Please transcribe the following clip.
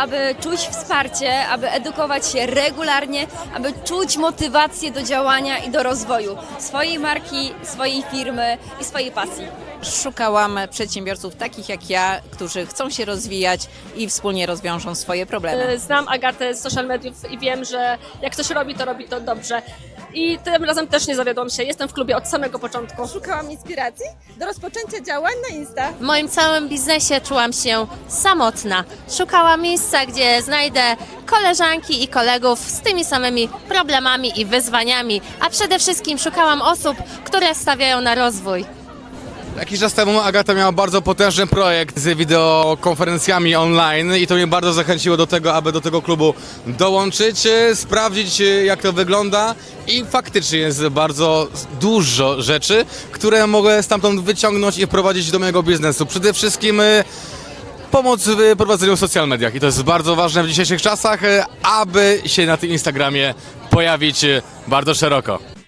aby czuć wsparcie, aby edukować się regularnie, aby czuć motywację do działania i do rozwoju swojej marki, swojej firmy i swojej pasji. Szukałam przedsiębiorców takich jak ja, którzy chcą się rozwijać i wspólnie rozwiążą swoje problemy. E, Znam Agatę z social mediów i wiem, że jak coś robi, to robi to dobrze. I tym razem też nie zawiodłam się. Jestem w klubie od samego początku. Szukałam inspiracji do rozpoczęcia działań na Insta. W moim całym biznesie czułam się samotna. Szukałam miejsca, gdzie znajdę koleżanki i kolegów z tymi samymi problemami i wyzwaniami, a przede wszystkim szukałam osób, które stawiają na rozwój. Jakiś czas temu Agata miała bardzo potężny projekt z wideokonferencjami online i to mnie bardzo zachęciło do tego, aby do tego klubu dołączyć, e, sprawdzić e, jak to wygląda i faktycznie jest bardzo dużo rzeczy, które mogę stamtąd wyciągnąć i wprowadzić do mojego biznesu. Przede wszystkim e, pomoc w prowadzeniu social mediach i to jest bardzo ważne w dzisiejszych czasach, e, aby się na tym Instagramie pojawić e, bardzo szeroko.